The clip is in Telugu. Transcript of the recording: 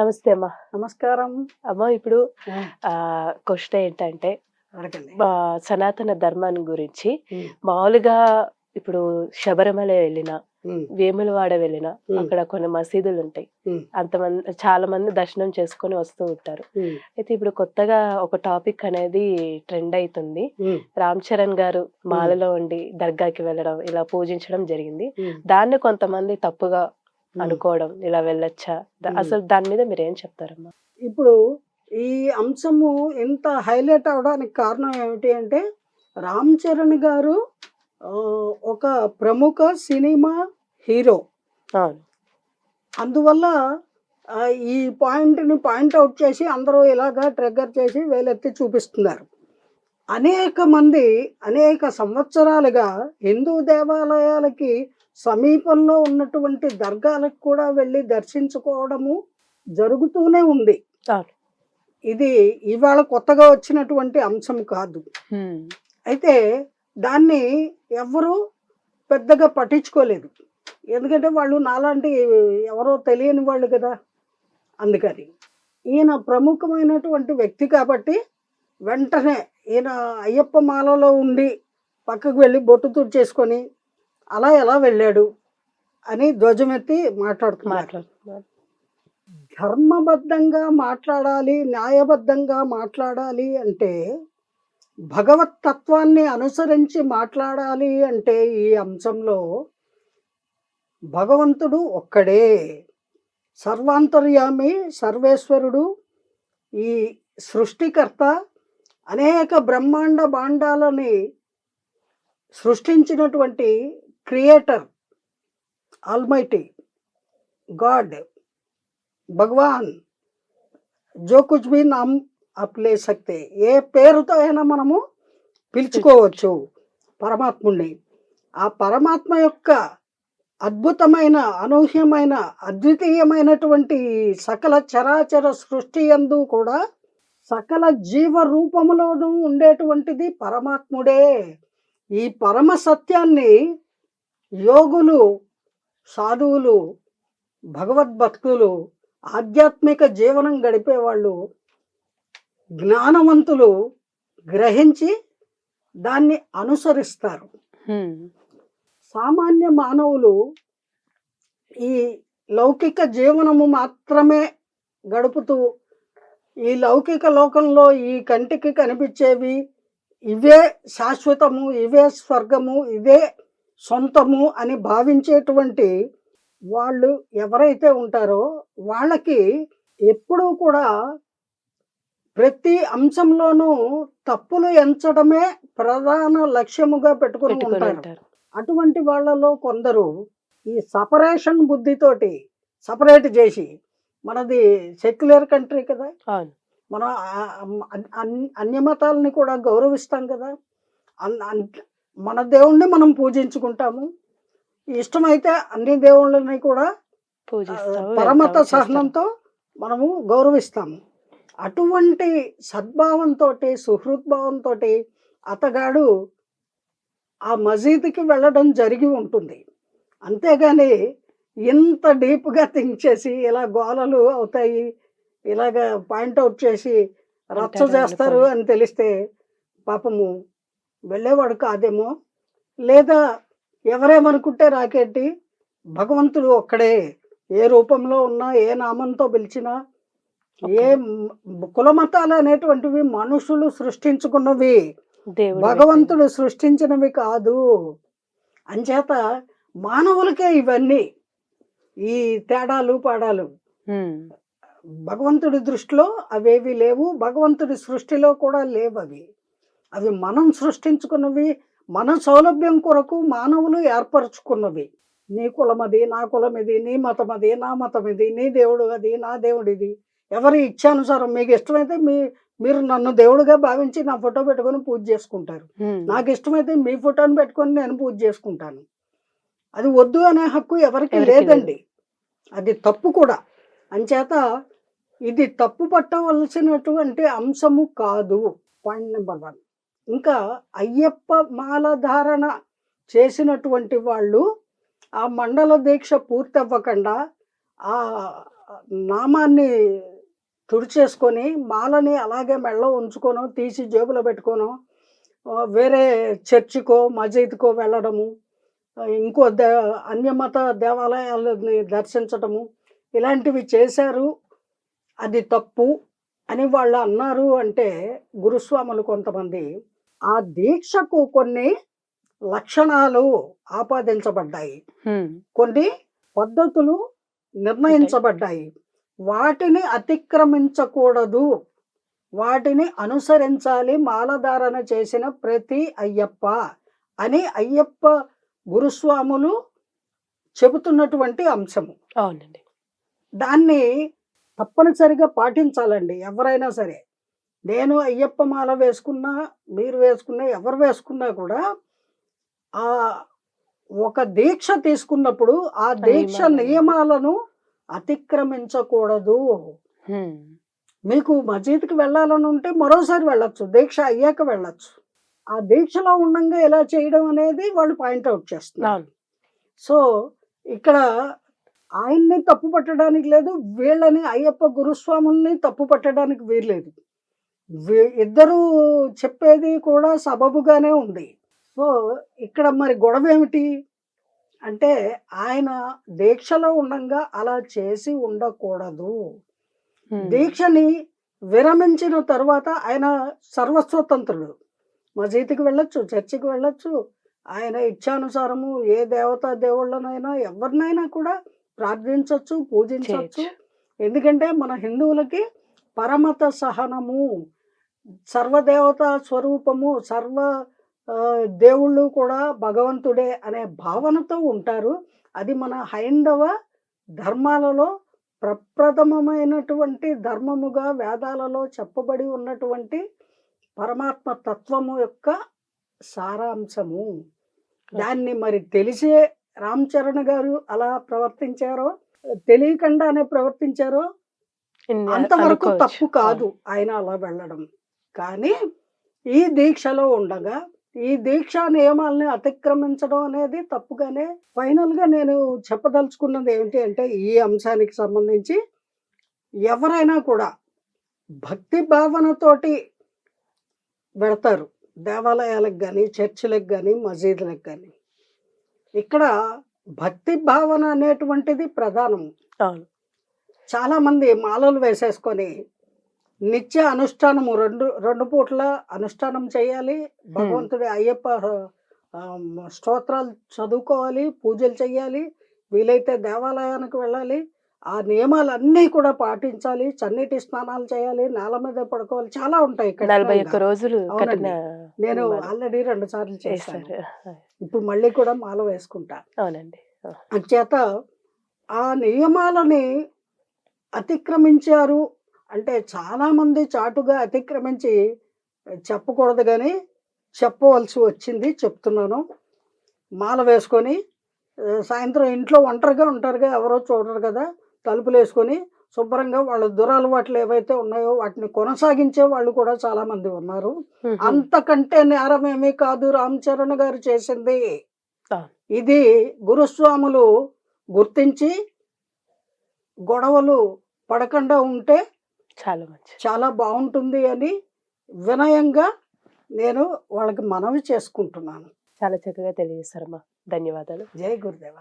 నమస్తే అమ్మా. నమస్కారం. అమ్మ ఇప్పుడు క్వశ్చన్ ఏంటంటే సనాతన ధర్మాన్ని గురించి మామూలుగా ఇప్పుడు శబరిమల వెళ్ళిన వేములవాడ వెళ్ళిన. అక్కడ కొన్ని మసీదులు ఉంటాయి. అంతమంది చాలా మంది దర్శనం చేసుకొని వస్తూ ఉంటారు. అయితే ఇప్పుడు కొత్తగా ఒక టాపిక్ అనేది ట్రెండ్ అవుతుంది రామ్ చరణ్ గారు మాలలో ఉండి దర్గాకి వెళ్ళడం ఇలా పూజించడం జరిగింది. దాన్ని కొంతమంది తప్పుగా అనుకోవడం ఇలా వెళ్ళొచ్చా. అసలు దాని మీద మీరు ఏం చెప్తారమ్మా? ఇప్పుడు ఈ అంశము ఇంత హైలైట్ అవడానికి కారణం ఏమిటి అంటే రామ్ చరణ్ గారు ఒక ప్రముఖ సినిమా హీరో. అందువల్ల ఈ పాయింట్ని పాయింట్అవుట్ చేసి అందరూ ఇలాగా ట్రిగ్గర్ చేసి వేలెత్తి చూపిస్తున్నారు. అనేక మంది అనేక సంవత్సరాలుగా హిందూ దేవాలయాలకి సమీపంలో ఉన్నటువంటి దర్గాలకు కూడా వెళ్ళి దర్శించుకోవడము జరుగుతూనే ఉంది. ఇది ఇవాళ కొత్తగా వచ్చినటువంటి అంశం కాదు. అయితే దాన్ని ఎవ్వరూ పెద్దగా పట్టించుకోలేదు. ఎందుకంటే వాళ్ళు నాలాంటి ఎవరో తెలియని వాళ్ళు కదా అందుకని. ఈయన ప్రముఖమైనటువంటి వ్యక్తి కాబట్టి వెంటనే ఈయన అయ్యప్ప మాలలో ఉండి పక్కకు వెళ్ళి బొట్టు తుడిచేసుకొని అలా ఎలా వెళ్ళాడు అని ధ్వజమెత్తి మాట్లాడుతున్నారు. ధర్మబద్ధంగా మాట్లాడాలి న్యాయబద్ధంగా మాట్లాడాలి అంటే భగవత్ తత్వాన్ని అనుసరించి మాట్లాడాలి అంటే ఈ అంశంలో భగవంతుడు ఒక్కడే. సర్వాంతర్యామి సర్వేశ్వరుడు ఈ సృష్టికర్త అనేక బ్రహ్మాండ భాండాలని సృష్టించినటువంటి క్రియేటర్ ఆల్మైటీ గాడ్ భగవాన్ జో కుచ్ బి నామ్ అప్ లే సక్తే ఏ పేరుతో అయినా మనము పిలుచుకోవచ్చు పరమాత్ముణ్ణి. ఆ పరమాత్మ యొక్క అద్భుతమైన అనూహ్యమైన అద్వితీయమైనటువంటి సకల చరాచర సృష్టి యందు కూడా సకల జీవ రూపములోనూ ఉండేటువంటిది పరమాత్ముడే. ఈ పరమ సత్యాన్ని యోగులు సాధువులు భగవద్భక్తులు ఆధ్యాత్మిక జీవనం గడిపేవాళ్ళు జ్ఞానవంతులు గ్రహించి దాన్ని అనుసరిస్తారు. సామాన్య మానవులు ఈ లౌకిక జీవనము మాత్రమే గడుపుతూ ఈ లౌకిక లోకంలో ఈ కంటికి కనిపించేవి ఇవే శాశ్వతము ఇవే స్వర్గము ఇదే సొంతము అని భావించేటువంటి వాళ్ళు ఎవరైతే ఉంటారో వాళ్ళకి ఎప్పుడూ కూడా ప్రతి అంశంలోనూ తప్పులు ఎంచడమే ప్రధాన లక్ష్యముగా పెట్టుకుని ఉంటారు. అటువంటి వాళ్ళలో కొందరు ఈ సపరేషన్ బుద్ధితోటి సపరేట్ చేసి మనది సెక్యులర్ కంట్రీ కదా. మనం అన్- అన్య మతాలని కూడా గౌరవిస్తాం కదా. మన దేవుణ్ణి మనం పూజించుకుంటాము ఇష్టమైతే అన్ని దేవుళ్ళని కూడా పరమత. సహనంతో మనము గౌరవిస్తాము అటువంటి సద్భావంతో సుహృద్భావంతో అతగాడు ఆ మసీదుకి వెళ్ళడం జరిగి ఉంటుంది అంతేగాని ఇంత డీప్గా థింక్ చేసి ఇలా గోలలు అవుతాయి ఇలాగ పాయింట్అవుట్ చేసి రచ్చ చేస్తారు. అని తెలిస్తే పాపము వెళ్ళేవాడు కాదేమో. లేదా ఎవరేమనుకుంటే రాకేంటి భగవంతుడు ఒక్కడే. ఏ రూపంలో ఉన్నా ఏ నామంతో పిలిచినా ఏ మ్- కులమతాలు అనేటువంటివి మనుషులు సృష్టించుకున్నవి. భగవంతుడు సృష్టించినవి కాదు. అంచేత మానవులకే ఇవన్నీ. ఈ తేడాలు పాడాలు. భగవంతుడి దృష్టిలో అవేవి లేవు. భగవంతుడి సృష్టిలో కూడా లేవు అవి అవి మనం సృష్టించుకున్నవి మన సౌలభ్యం కొరకు మానవులు ఏర్పరచుకున్నవి. నీ కులం అది నా కులం ఇది నీ మతం అది నా మతం ఇది నీ దేవుడు అది నా దేవుడిది. ఎవరి ఇచ్చానుసారం మీకు ఇష్టమైతే మీ మీరు నన్ను దేవుడిగా భావించి నా ఫోటో పెట్టుకొని పూజ చేసుకుంటారు. నాకు ఇష్టమైతే మీ ఫోటోని పెట్టుకొని నేను పూజ చేసుకుంటాను. అది వద్దు అనే హక్కు ఎవరికి ఎవరికీ లేదండి. అది తప్పు కూడా. అంచేత ఇది తప్పు పట్టవలసినటువంటి అంశము కాదు. Point number one. ఇంకా అయ్యప్ప మాల ధారణ చేసినటువంటి వాళ్ళు ఆ మండల దీక్ష పూర్తి అవ్వకుండా ఆ నామాన్ని తుడిచేసుకొని మాలని అలాగే మెళ్ళ ఉంచుకోను తీసి జేబులో పెట్టుకోను వేరే చర్చికో మజీద్కో వెళ్ళడము ఇంకో దే అన్యమత దేవాలయాలని దర్శించటము ఇలాంటివి చేశారు. అది తప్పు అని వాళ్ళు అన్నారు అంటే గురుస్వాములు కొంతమంది ఆ దీక్షకు కొన్ని లక్షణాలు ఆపాదించబడ్డాయి. కొన్ని పద్ధతులు నిర్ణయించబడ్డాయి. వాటిని అతిక్రమించకూడదు. వాటిని అనుసరించాలి. మాలధారణ చేసిన ప్రతి అయ్యప్ప అని అయ్యప్ప గురుస్వాములు చెబుతున్నటువంటి అంశము. అవునండి. దాన్ని తప్పనిసరిగా పాటించాలండి ఎవరైనా సరే. నేను అయ్యప్ప మాల వేసుకున్నా మీరు వేసుకున్నా ఎవరు వేసుకున్నా కూడా ఆ ఒక దీక్ష తీసుకున్నప్పుడు ఆ దీక్ష నియమాలను. అతిక్రమించకూడదు. మీకు మసీద్కి వెళ్ళాలని ఉంటే మరోసారి వెళ్ళొచ్చు దీక్ష అయ్యాక వెళ్ళొచ్చు. ఆ దీక్షలో ఉండంగా ఎలా చేయడం అనేది వాళ్ళు పాయింట్అవుట్ చేస్తున్నారు. సో ఇక్కడ ఆయన్ని తప్పు పట్టడానికి లేదు వీళ్ళని అయ్యప్ప గురుస్వాముల్ని తప్పు పట్టడానికి వీల్లేదు. ఇద్దరు చెప్పేది కూడా సబబుగానే ఉంది. సో ఇక్కడ మరి గొడవ ఏమిటి అంటే ఆయన దీక్షలో ఉండంగా అలా చేసి ఉండకూడదు. దీక్షని విరమించిన తర్వాత ఆయన సర్వస్వతంత్రుడు. మసీదుకి వెళ్ళొచ్చు చర్చికి వెళ్ళొచ్చు. ఆయన ఇచ్చానుసారము ఏ దేవతా దేవుళ్ళనైనా ఎవరినైనా కూడా ప్రార్థించవచ్చు పూజించవచ్చు. ఎందుకంటే మన హిందువులకి పరమత సహనము. సర్వదేవత స్వరూపము సర్వ దేవుళ్ళు కూడా భగవంతుడే అనే భావనతో ఉంటారు. అది మన హైందవ ధర్మాలలో ప్రప్రథమమైనటువంటి ధర్మముగా వేదాలలో చెప్పబడి ఉన్నటువంటి పరమాత్మ తత్వము యొక్క సారాంశము. దాన్ని మరి తెలిసే రామ్ చరణ్ గారు అలా ప్రవర్తించారో తెలియకుండానే ప్రవర్తించారో అంతవరకు. తప్పు కాదు ఆయన అలా వెళ్ళడం. కానీ ఈ దీక్షలో ఉండగా ఈ దీక్షా నియమాల్ని అతిక్రమించడం అనేది తప్పుగానే ఫైనల్గా నేను చెప్పదలుచుకున్నది ఏమిటి అంటే ఈ అంశానికి సంబంధించి ఎవరైనా కూడా భక్తి భావనతోటి వెళతారు దేవాలయాలకు కానీ చర్చిలకు కానీ మసీదులకు కానీ ఇక్కడ భక్తి భావన అనేటువంటిది ప్రధానం అవును. చాలా మంది మాలలు వేసేసుకొని నిత్య అనుష్ఠానము రెండు రెండు పూట్ల అనుష్ఠానం చేయాలి. భగవంతుడి అయ్యప్ప స్తోత్రాలు చదువుకోవాలి పూజలు చేయాలి వీలైతే దేవాలయానికి వెళ్ళాలి. ఆ నియమాలన్నీ కూడా పాటించాలి. చన్నీటి స్నానాలు చేయాలి నేల మీద పడుకోవాలి. చాలా ఉంటాయి ఇక్కడ నలభై ఒక్క రోజులు నేను ఆల్రెడీ రెండు సార్లు చేశాను. ఇప్పుడు మళ్ళీ కూడా మాల వేసుకుంటా. అవునండి. అంచేత ఆ నియమాలని అతిక్రమించారు అంటే చాలామంది చాటుగా అతిక్రమించి చెప్పకూడదు కానీ చెప్పవలసి వచ్చింది చెప్తున్నాను మాల వేసుకొని సాయంత్రం ఇంట్లో ఒంటరిగా ఉంటారుగా ఎవరో చూడరు కదా తలుపులు వేసుకొని శుభ్రంగా వాళ్ళ దురలవాట్లు ఏవైతే ఉన్నాయో వాటిని కొనసాగించే వాళ్ళు కూడా చాలా మంది ఉన్నారు. అంతకంటే నేరం ఏమీ కాదు రామ్ చరణ్ గారు చేసింది. ఇది గురుస్వాములు గుర్తించి గొడవలు పడకుండా ఉంటే చాలా మంచి చాలా బాగుంటుంది అని వినయంగా నేను వాళ్ళకి మనవి చేసుకుంటున్నాను. చాలా చక్కగా తెలియజేస్తారమ్మా ధన్యవాదాలు. జై గురుదేవ.